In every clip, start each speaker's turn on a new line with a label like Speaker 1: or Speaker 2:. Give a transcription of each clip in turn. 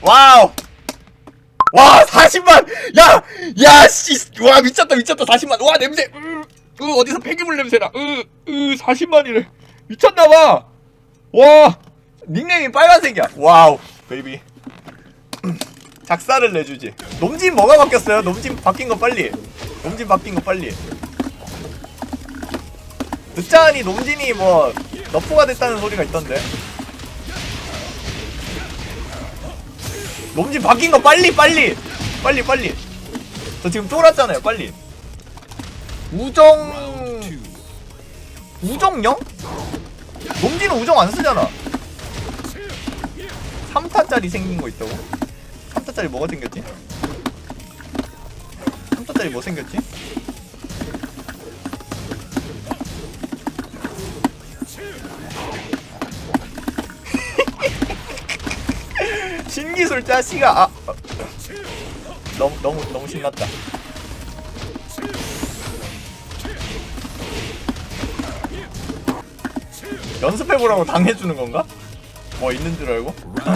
Speaker 1: 와우. 와 40만. 야야씨와 미쳤다 미쳤다. 40만. 와 냄새. 으, 으 어디서 폐기물 냄새나. 으 으 40만이래. 미쳤나봐. 와 닉네임이 빨간색이야. 와우 베이비. 작사를 내주지. 놈진 뭐가 바뀌었어요? 놈진 바뀐 거 빨리. 놈진 바뀐 거 빨리. 듣자하니 놈진이 뭐 너프가 됐다는 소리가 있던데 놈진 바뀐 거 빨리 빨리 빨리 빨리 저 지금 쫄았잖아요 빨리 우정 우정령? 놈진은 우정 안 쓰잖아 3타짜리 생긴 거 있다고? 3타짜리 뭐가 생겼지? 3타짜리 뭐 생겼지? 신기술 짜씨가 아 어. 너무 너무 너무 신났다. 연습해보라고 당해주는 건가? 뭐 있는 줄 알고?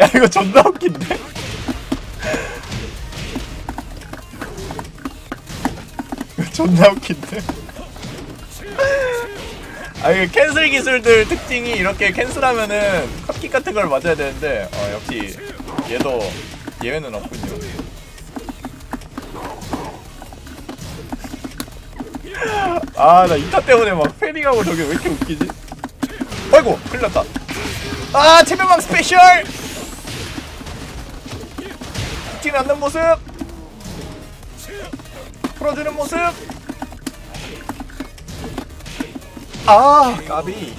Speaker 1: 야 이거 존나 웃긴데? 존나 웃긴데? 아 이게 캔슬 기술들 특징이 이렇게 캔슬하면은 컵킥 같은 걸 맞아야 되는데 어 역시 얘도 예외는 없군요. 아 나 이타 때문에 막 패링하고 저게 왜 이렇게 웃기지? 아이고 큰일 났다. 아 체면망 스페셜! 웃지는 않는 모습! 풀어주는 모습! 아 까비.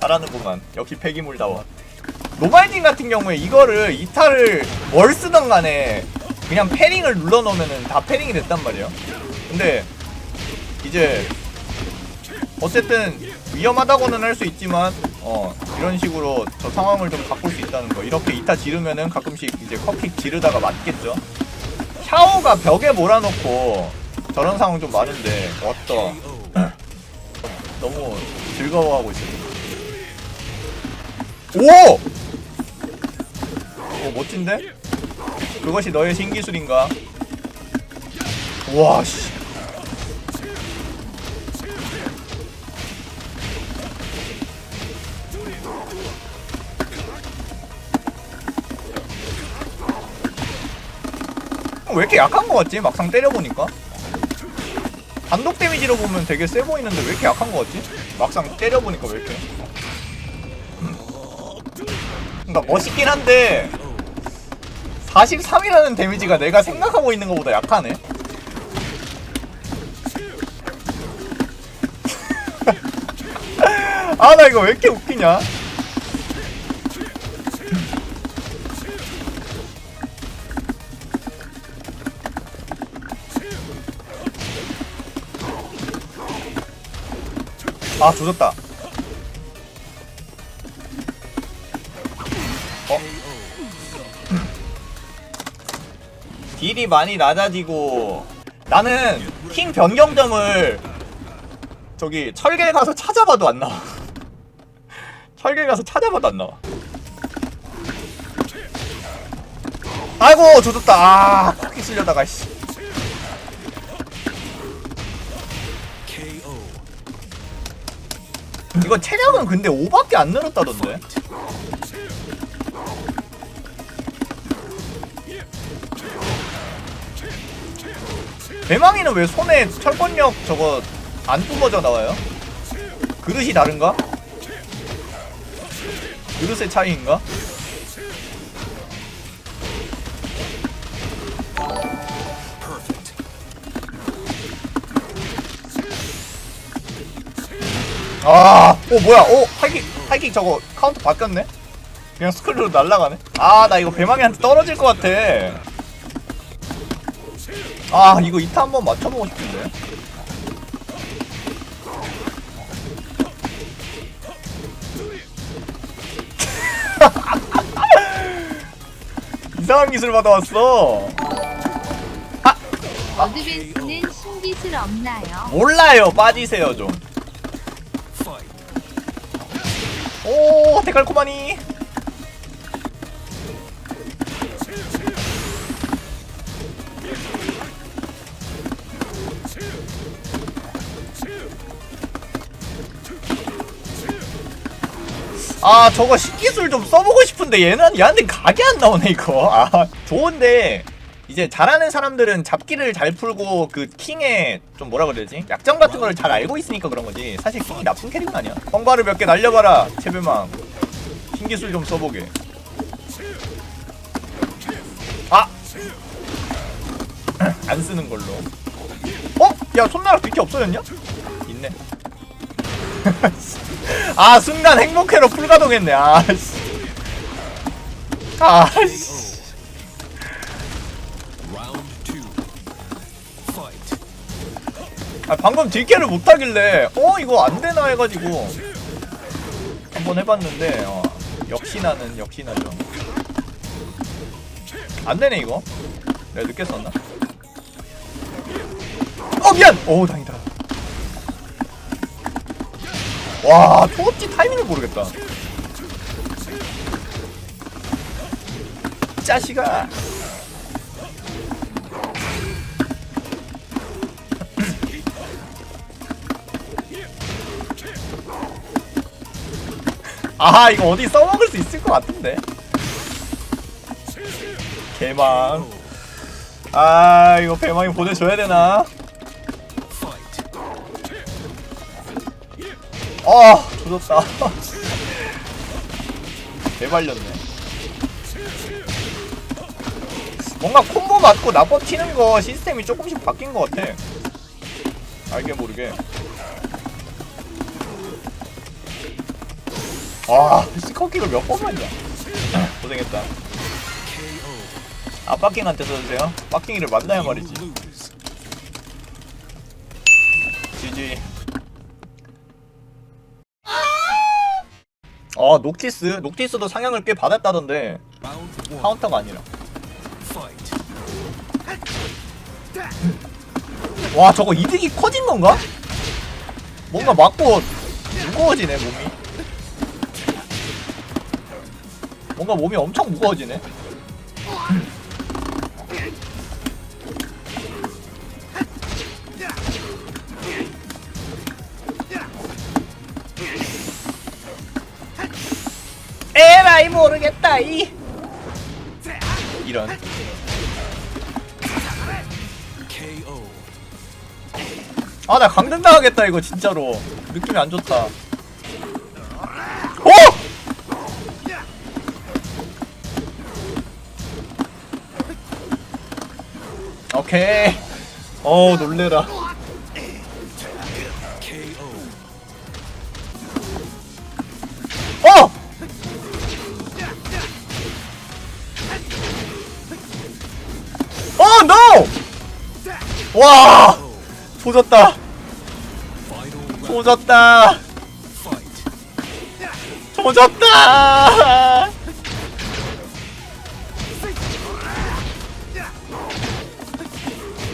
Speaker 1: 잘하는구만. 역시 폐기물다워. 노바이닝 같은 경우에 이거를 이타를 뭘 쓰던 간에 그냥 패링을 눌러놓으면은 다 패링이 됐단 말이야 근데 이제 어쨌든 위험하다고는 할 수 있지만 어 이런 식으로 저 상황을 좀 바꿀 수 있다는 거. 이렇게 이타 지르면은 가끔씩 이제 컵킥 지르다가 맞겠죠. 샤오가 벽에 몰아놓고 저런 상황 좀 많은데 어떠 너무 즐거워하고 있어. 오! 오 멋진데? 그것이 너의 신기술인가? 와 씨. 왜 이렇게 약한 거 같지? 막상 때려보니까 단독 데미지로 보면 되게 세 보이는데 왜 이렇게 약한 거 같지? 막상 때려보니까 왜 이렇게? 그니까 멋있긴 한데 43이라는 데미지가 내가 생각하고 있는 것보다 약하네. 아 나 이거 왜 이렇게 웃기냐 아 조졌다. 어? 딜이 많이 낮아지고 나는 킹 변경점을 저기 철계 가서 찾아봐도 안 나와. 철계 가서 찾아봐도 안 나와. 아이고 조졌다. 아 코끼 쓸려다가 씨 이거 체력은 근데 5밖에 안 늘었다던데 대망이는 왜 손에 철권력 저거 안 뿜어져 나와요? 그릇이 다른가? 그릇의 차이인가? 아, 오 뭐야? 오 하이킥 하이킥 저거 카운터 바뀌었네? 그냥 스크류로 날라가네. 아, 나 이거 배망이한테 떨어질 것 같아. 아, 이거 이타 한번 맞춰보고 싶은데. 이상한 기술 받아왔어.
Speaker 2: 어드밴스는 신기술 없나요?
Speaker 1: 몰라요. 빠지세요 좀. 오 데칼코마니. 아 저거 신기술 좀 써보고 싶은데 얘는 얘한테 각이 안 나오네 이거. 아 좋은데 이제 잘하는 사람들은 잡기를 잘 풀고 그 킹의 좀 뭐라 그래야지? 약점 같은 걸 잘 알고 있으니까 그런 거지. 사실 킹이 나쁜 캐릭은 아니야. 펑바를 몇 개 날려봐라 채배망. 신기술 좀 써보게. 아! 안 쓰는 걸로. 어? 야 손나락 비키 없어졌냐? 있네. 아 순간 행복회로 풀가동했네. 아씨. 아씨 아, 방금 딜캐를 못하길래 어 이거 안되나 해가지고 한번 해봤는데 어, 역시나는 역시나죠. 안되네 이거. 내가 늦게 썼나? 어 미안! 오 다행이다. 와 초급지 타이밍을 모르겠다. 짜식아 아 이거 어디 써먹을 수 있을 것 같은데? 개망. 아 이거 배망이 보내줘야 되나. 아 조졌다. 개발렸네. 뭔가 콤보 맞고 나법 튀는 거 시스템이 조금씩 바뀐 것 같아. 알게 모르게 아 스커킥을 몇번 맞냐 고생했다. 아 빠킹한테 써주세요 빠킹이를 만나야 말이지. GG 아 녹티스 녹티스도 상향을 꽤 받았다던데. 카운터가 아니라. 와 저거 이득이 커진 건가? 뭔가 맞고 무거워지네 몸이 뭔가 몸이 엄청 무거워지네 에라이 모르겠다 이 이런. 아 나 강등 당하겠다 이거 진짜로 느낌이 안 좋다. 오케이. 어우 놀래라. 어! 어 노! 와! 조졌다. 조졌다. 조졌다.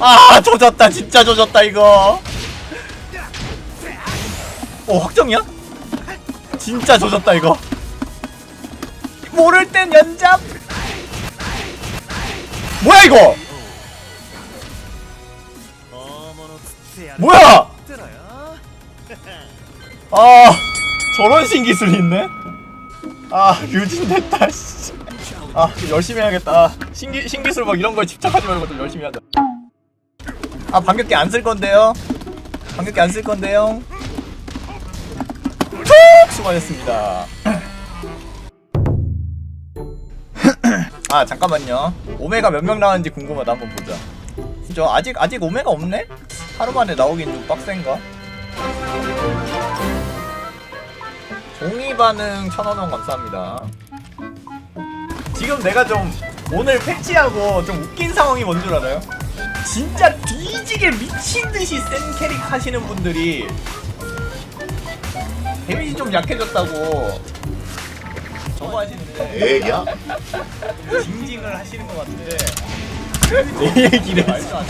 Speaker 1: 아 조졌다. 진짜 조졌다 이거. 오 확정이야? 진짜 조졌다 이거. 모를 땐 연잡 뭐야 이거? 뭐야? 아 저런 신기술이 있네? 아 류진 됐다 씨. 아 열심히 해야겠다. 아, 신기, 신기술 막 이런 거에 집착하지 말고 좀 열심히 하자 아 반격기 안 쓸 건데요 반격기 안 쓸 건데요 툭 수고하셨습니다 아 잠깐만요 오메가 몇 명 나왔는지 궁금하다 한번 보자 저 아직 아직 오메가 없네? 하루 만에 나오긴 좀 빡센가? 종이 반응 천원원 감사합니다. 지금 내가 좀 오늘 패치하고 좀 웃긴 상황이 뭔 줄 알아요? 진짜 뒤지게 미친 듯이 센 캐릭 하시는 분들이 데미지 좀 약해졌다고. 저거 하시는데.
Speaker 3: 애기야?
Speaker 1: 징징을 하시는 것 같은데. 내 얘기를 말도 안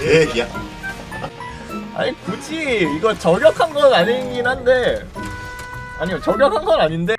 Speaker 3: 애기야?
Speaker 1: 아니 굳이 이거 저격한 건 아니긴 한데. 아니요 저격한 건 아닌데